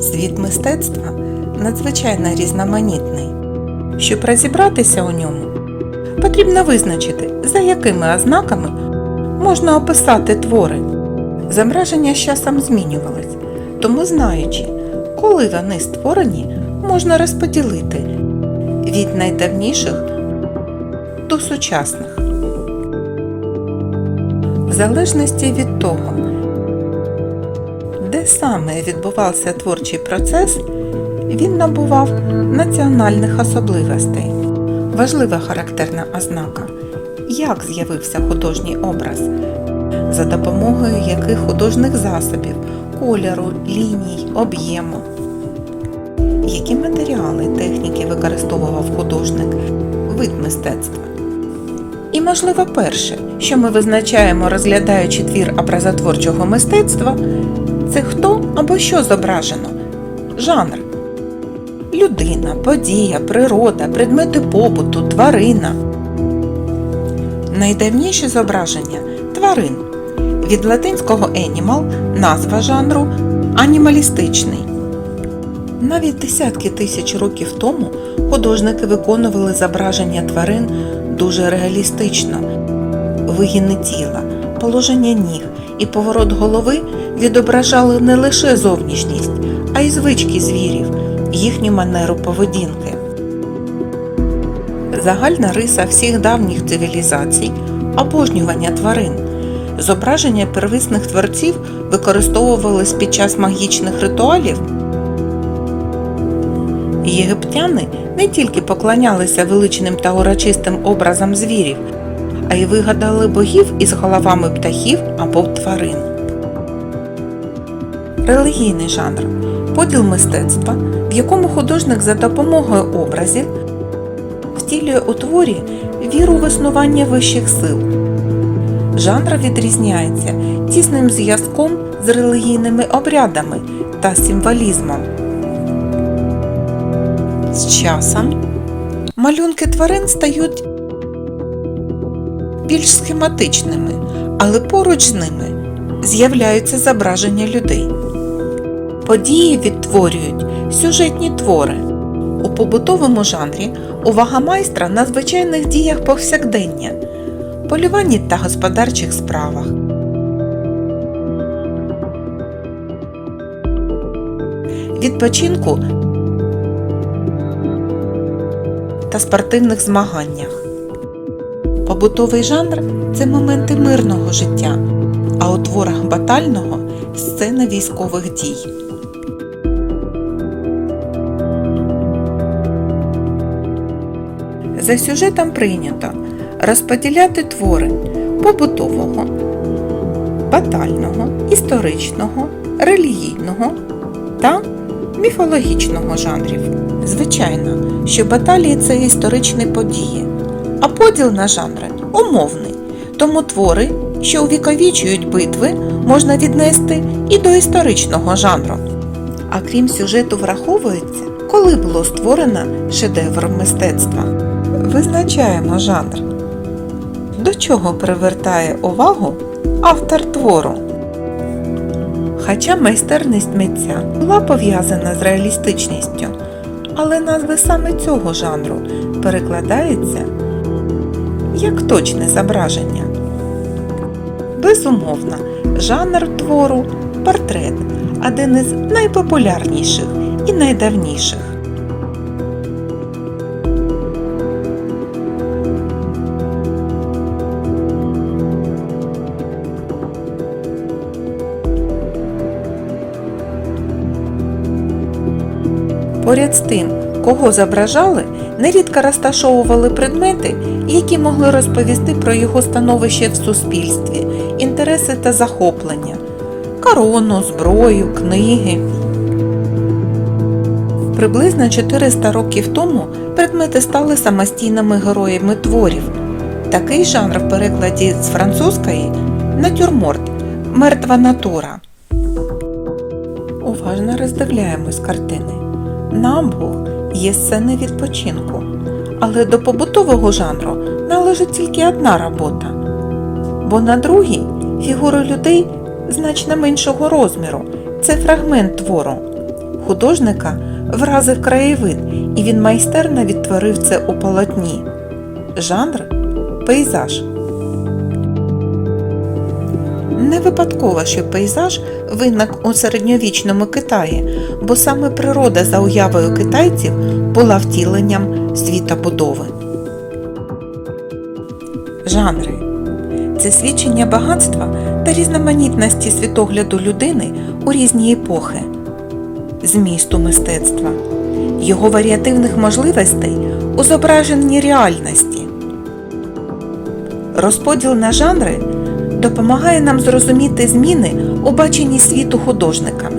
Світ мистецтва надзвичайно різноманітний. Щоб розібратися у ньому, потрібно визначити, за якими ознаками можна описати твори. Зображення з часом змінювались, тому знаючи, коли вони створені, можна розподілити від найдавніших до сучасних. В залежності від того, саме відбувався творчий процес, він набував національних особливостей. Важлива характерна ознака, як з'явився художній образ, за допомогою яких художніх засобів, кольору, ліній, об'єму. Які матеріали техніки використовував художник, вид мистецтва. І, можливо, перше, що ми визначаємо, розглядаючи твір образотворчого мистецтва, це хто або що зображено, жанр. Людина, подія, природа, предмети побуту, тварина. Найдавніші зображення тварин. Від латинського animal назва жанру анімалістичний. Навіть десятки тисяч років тому художники виконували зображення тварин дуже реалістично. Вигини тіла, положення ніг і поворот голови відображали не лише зовнішність, а й звички звірів, їхню манеру поведінки. Загальна риса всіх давніх цивілізацій обожнювання тварин. Зображення первісних творців використовувались під час магічних ритуалів. Єгиптяни не тільки поклонялися величним та урочистим образам звірів, а й вигадали богів із головами птахів або тварин. Релігійний жанр поділ мистецтва, в якому художник за допомогою образів втілює у творі віру в існування вищих сил. Жанр відрізняється тісним зв'язком з релігійними обрядами та символізмом. З часом малюнки тварин стають більш схематичними, але поруч з ними з'являються зображення людей. Події відтворюють сюжетні твори. У побутовому жанрі увага майстра на звичайних діях повсякдення, полюванні та господарчих справах. Відпочинку та спортивних змаганнях. Побутовий жанр це моменти мирного життя, а у творах батального сцени військових дій. За сюжетом прийнято розподіляти твори побутового, батального, історичного, релігійного та міфологічного жанрів. Звичайно, що баталії це історичні події, а поділ на жанри умовний, тому твори, що увіковічують битви, можна віднести і до історичного жанру. А крім сюжету, враховується, коли було створено шедевр мистецтва. Визначаємо жанр. До чого привертає увагу автор твору? Хоча майстерність митця була пов'язана з реалістичністю, але назва саме цього жанру перекладається як точне зображення. Безумовно, жанр твору портрет один із найпопулярніших і найдавніших. Поряд з тим, кого зображали, нерідко розташовували предмети, які могли розповісти про його становище в суспільстві, інтереси та захоплення, корону, зброю, книги. Приблизно 400 років тому предмети стали самостійними героями творів. Такий жанр в перекладі з французької натюрморт мертва натура. Уважно роздивляємось картини. На обох є сцени відпочинку, але до побутового жанру належить тільки одна робота, бо на другій фігури людей значно меншого розміру. Це фрагмент твору. Художника вразив краєвид, і він майстерно відтворив це у полотні. Жанр пейзаж. Не випадково, що пейзаж виник у середньовічному Китаї, бо саме природа за уявою китайців була втіленням світобудови. Жанри це свідчення багатства та різноманітності світогляду людини у різні епохи, змісту мистецтва, його варіативних можливостей у зображенні реальності. Розподіл на жанри допомагає нам зрозуміти зміни у баченні світу художника.